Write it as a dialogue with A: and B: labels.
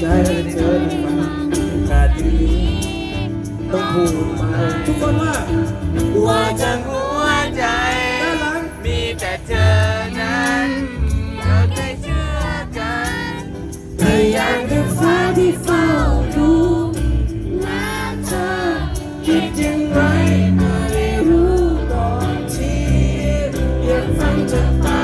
A: ใจเธอได้มันขาดดีต้องพูดมาทุกคนว่าว่จัหัว
B: ใจ
A: ด้าหลังมี
B: แต่เธอนั้
A: นเ
B: ราเคยเชื่อกัน
A: เธอยามงดวงฟ้าที่เฝ้าดูและเธอคิดยังไงไม่รู้ตอนที่ยังฟังเธอไป